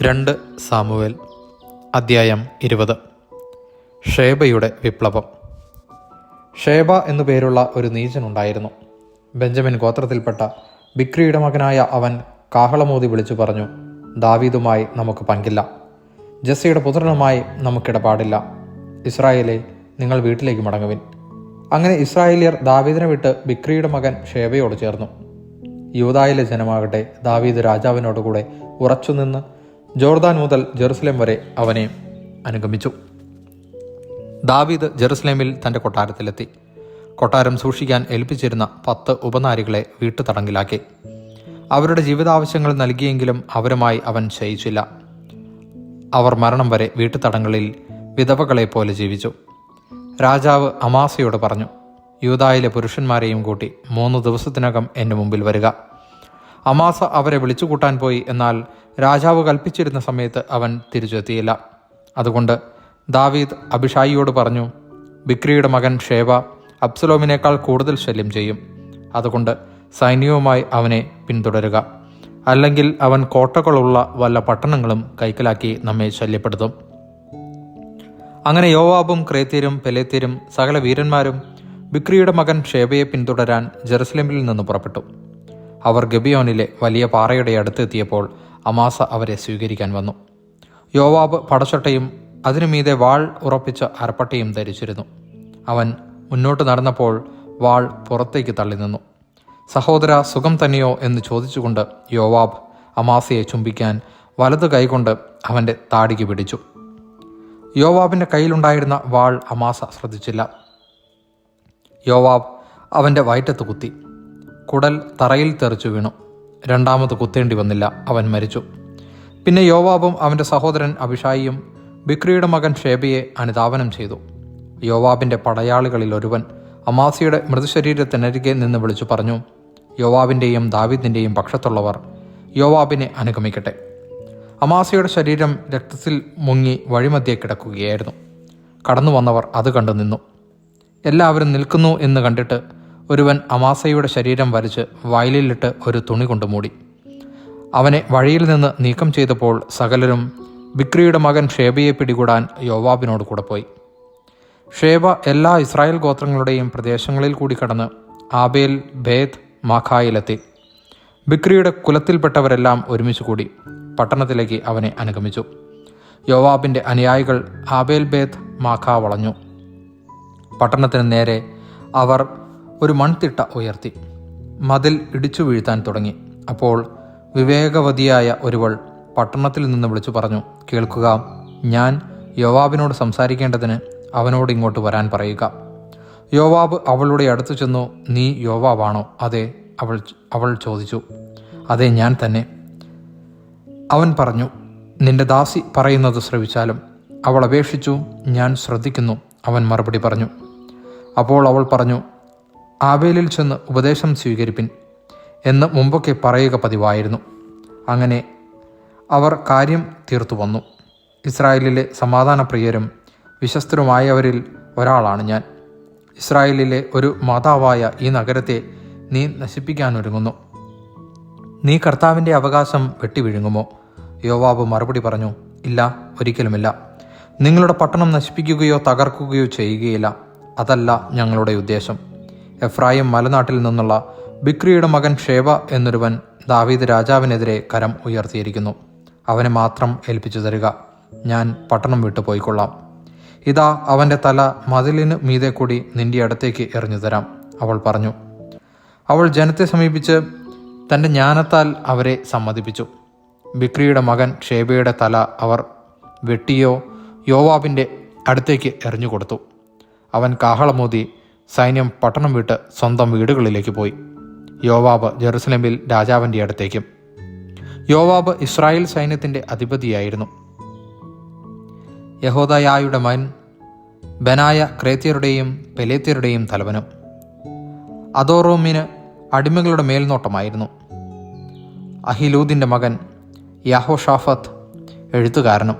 രണ്ട് സാമുവേൽ അദ്ധ്യായം ഇരുപത്. ഷേബയുടെ വിപ്ലവം. ഷേബ എന്നു പേരുള്ള ഒരു നീചനുണ്ടായിരുന്നു. ബെഞ്ചമിൻ ഗോത്രത്തിൽപ്പെട്ട ബിക്രിയുടെ മകനായ അവൻ കാഹളമോതി വിളിച്ചു പറഞ്ഞു ദാവീദുമായി നമുക്ക് പങ്കില്ല. ജസ്സിയുടെ പുത്രനുമായി നമുക്കിടപാടില്ല ഇസ്രായേലെ നിങ്ങൾ വീട്ടിലേക്ക് മടങ്ങുവിൻ. അങ്ങനെ ഇസ്രായേലിയർ ദാവീദിനെ വിട്ട് ബിക്രിയുടെ മകൻ ഷേബയോട് ചേർന്നു. യൂതായിലെ ജനമാകട്ടെ ദാവീദ് രാജാവിനോടുകൂടെ ഉറച്ചുനിന്ന് ജോർദാൻ മുതൽ ജെറുസലേം വരെ അവനെ അനുഗമിച്ചു. ദാവീദ് ജെറുസലേമിൽ തന്റെ കൊട്ടാരത്തിലെത്തി. കൊട്ടാരം സൂക്ഷിക്കാൻ ഏൽപ്പിച്ചിരുന്ന പത്ത് ഉപനാരികളെ വീട്ടുതടങ്കിലാക്കി. അവരുടെ ജീവിതാവശ്യങ്ങൾ നൽകിയെങ്കിലും അവരുമായി അവൻ ശയിച്ചില്ല. അവർ മരണം വരെ വീട്ടുതടങ്ങളിൽ വിധവകളെ പോലെ ജീവിച്ചു. രാജാവ് അമാസയോട് പറഞ്ഞു യൂതായിലെ പുരുഷന്മാരെയും കൂട്ടി മൂന്ന് ദിവസത്തിനകം എന്റെ മുമ്പിൽ വരിക. അമാസ അവരെ വിളിച്ചുകൂട്ടാൻ പോയി. എന്നാൽ രാജാവ് കൽപ്പിച്ചിരുന്ന സമയത്ത് അവൻ തിരിച്ചെത്തിയില്ല അതുകൊണ്ട് ദാവീദ് അഭിഷായിയോട് പറഞ്ഞു ബിക്രിയുടെ മകൻ ഷേവ അബ്സലോമിനേക്കാൾ കൂടുതൽ ശല്യം ചെയ്യും. അതുകൊണ്ട് സൈന്യവുമായി അവനെ പിന്തുടരുക. അല്ലെങ്കിൽ അവൻ കോട്ടകളുള്ള വല്ല പട്ടണങ്ങളും കൈക്കലാക്കി നമ്മെ ശല്യപ്പെടുത്തും. അങ്ങനെ യോവാബും ക്രേത്യരും പെലേത്യരും സകല വീരന്മാരും ബിക്രിയുടെ മകൻ ഷേബയെ പിന്തുടരാൻ ജെറുസലേമിൽ നിന്ന് പുറപ്പെട്ടു. അവർ ഗബിയോനിലെ വലിയ പാറയുടെ അടുത്തെത്തിയപ്പോൾ അമാസ അവരെ സ്വീകരിക്കാൻ വന്നു. യോവാബ് പടച്ചട്ടയും അതിനു മീതെ വാൾ ഉറപ്പിച്ച അരപ്പട്ടയും ധരിച്ചിരുന്നു. അവൻ മുന്നോട്ട് നടന്നപ്പോൾ വാൾ പുറത്തേക്ക് തള്ളി നിന്നു സഹോദര സുഖം തന്നെയോ? എന്ന് ചോദിച്ചുകൊണ്ട് യോവാബ് അമാസയെ ചുംബിക്കാൻ വലതു കൈകൊണ്ട് അവന്റെ താടിക്ക് പിടിച്ചു. യോവാബിന്റെ കയ്യിലുണ്ടായിരുന്ന വാൾ അമാസ ശ്രദ്ധിച്ചില്ല. യോവാബ് അവന്റെ വയറ്റത്ത് കുത്തി. കുടൽ തറയിൽ തെറിച്ചു വീണു. രണ്ടാമത് കുത്തേണ്ടി വന്നില്ല. അവൻ മരിച്ചു. പിന്നെ യോവാബും അവന്റെ സഹോദരൻ അഭിഷായിയും ബിക്രിയുടെ മകൻ ഷേബയെ അനുധാവനം ചെയ്തു. യോവാബിന്റെ പടയാളികളിൽ ഒരുവൻ അമാസിയുടെ മൃതശരീരത്തിനരികെ നിന്ന് വിളിച്ചു പറഞ്ഞു യോവാബിന്റെയും ദാവിദിന്റെയും പക്ഷത്തുള്ളവർ യോവാബിനെ അനുഗമിക്കട്ടെ. അമാസിയുടെ ശരീരം രക്തത്തിൽ മുങ്ങി വഴിമധ്യേ കിടക്കുകയായിരുന്നു. കടന്നു വന്നവർ അത് കണ്ടു നിന്നു. എല്ലാവരും നിൽക്കുന്നു എന്ന് കണ്ടിട്ട് ഒരുവൻ അമാസയുടെ ശരീരം വരച്ച് വയലിലിട്ട് ഒരു തുണി കൊണ്ട് മൂടി അവനെ വഴിയിൽ നിന്ന് നീക്കം ചെയ്തപ്പോൾ സകലരും ബിക്രിയുടെ മകൻ ഷേബയെ പിടികൂടാൻ യോവാബിനോട് കൂടെ പോയി. ഷേബ എല്ലാ ഇസ്രായേൽ ഗോത്രങ്ങളുടെയും പ്രദേശങ്ങളിൽ കൂടി കടന്ന് ആബേൽ ഭേദ് മാഖായിലെത്തി. ബിക്രിയുടെ കുലത്തിൽപ്പെട്ടവരെല്ലാം ഒരുമിച്ച് കൂടി പട്ടണത്തിലേക്ക് അവനെ അനുഗമിച്ചു. യോവാബിന്റെ അനുയായികൾ ആബേൽ ബേദ് മാഖ വളഞ്ഞു. പട്ടണത്തിന് നേരെ അവർ ഒരു മൺതിട്ട ഉയർത്തി. മതിൽ ഇടിച്ചു വീഴ്ത്താൻ തുടങ്ങി. അപ്പോൾ വിവേകവതിയായ ഒരുവൾ പട്ടണത്തിൽ നിന്ന് വിളിച്ചു പറഞ്ഞു കേൾക്കുക ഞാൻ യോവാബിനോട് സംസാരിക്കേണ്ടതിന് അവനോട് ഇങ്ങോട്ട് വരാൻ പറയുക. യോവാബ് അവളുടെ അടുത്ത് ചെന്നു നീ യോവാബാണോ? അതെ അവൾ അവൾ ചോദിച്ചു. അതെ ഞാൻ തന്നെ. അവൻ പറഞ്ഞു നിന്റെ ദാസി പറയുന്നത് ശ്രവിച്ചാലും അവൾ അപേക്ഷിച്ചു ഞാൻ ശ്രദ്ധിക്കുന്നു അവൻ മറുപടി പറഞ്ഞു. അപ്പോൾ അവൾ പറഞ്ഞു ആബേലിൽ ചെന്ന് ഉപദേശം സ്വീകരിപ്പിൻ എന്ന് മുമ്പൊക്കെ പറയുക പതിവായിരുന്നു. അങ്ങനെ അവർ കാര്യം തീർത്തു വന്നു. ഇസ്രായേലിലെ സമാധാനപ്രിയരും വിശ്വസ്തരുമായവരിൽ ഒരാളാണ് ഞാൻ. ഇസ്രായേലിലെ ഒരു മാതാവായ ഈ നഗരത്തെ നീ നശിപ്പിക്കാനൊരുങ്ങുന്നു. നീ കർത്താവിന്റെ അവകാശം വെട്ടിവിഴുങ്ങുമോ? യോവാബ് മറുപടി പറഞ്ഞു ഇല്ല ഒരിക്കലുമില്ല. നിങ്ങളുടെ പട്ടണം നശിപ്പിക്കുകയോ തകർക്കുകയോ ചെയ്യുകയില്ല. അതല്ല ഞങ്ങളുടെ ഉദ്ദേശം. എഫ്രായിം മലനാട്ടിൽ നിന്നുള്ള ബിക്രിയുടെ മകൻ ഷേവ എന്നൊരുവൻ ദാവീദ് രാജാവിനെതിരെ കരം ഉയർത്തിയിരിക്കുന്നു. അവനെ മാത്രം ഏൽപ്പിച്ചു തരിക. ഞാൻ പട്ടണം വിട്ടു പോയിക്കൊള്ളാം. ഇതാ അവന്റെ തല മതിലിന് മീതെ കൂടി നിന്റെ അടുത്തേക്ക് എറിഞ്ഞു തരാം അവൾ പറഞ്ഞു. അവൾ ജനത്തെ സമീപിച്ച് തന്റെ ജ്ഞാനത്താൽ അവരെ സമ്മതിപ്പിച്ചു. ബിക്രിയുടെ മകൻ ഷേബയുടെ തല അവർ വെട്ടിയോ യോവാബിന്റെ അടുത്തേക്ക് എറിഞ്ഞു കൊടുത്തു. അവൻ കാഹളമോതി സൈന്യം പട്ടണം വിട്ട് സ്വന്തം വീടുകളിലേക്ക് പോയി. യോവാബ് ജെറുസലേമിൽ രാജാവിന്റെ അടുത്തേക്കും. യോവാബ് ഇസ്രായേൽ സൈന്യത്തിന്റെ അധിപതിയായിരുന്നു. യഹോദയായുടെ മൻ ബനായ ക്രേത്യരുടെയും പെലേത്യരുടെയും തലവനും. അതോറോമിന് അടിമകളുടെ മേൽനോട്ടമായിരുന്നു. അഹിലൂദിന്റെ മകൻ യാഹോഷാഫത്ത് എഴുത്തുകാരനും.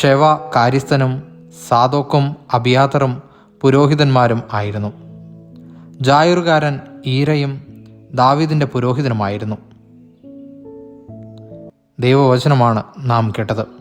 ഷെവ കാര്യസ്ഥനും സാദോക്കും അബിയാത്തറും പുരോഹിതന്മാരും ആയിരുന്നു. ജായൂറുകാരൻ ഈരയും ദാവീദിന്റെ പുരോഹിതനുമായിരുന്നു. ദൈവവചനമാണ് നാം കേട്ടത്.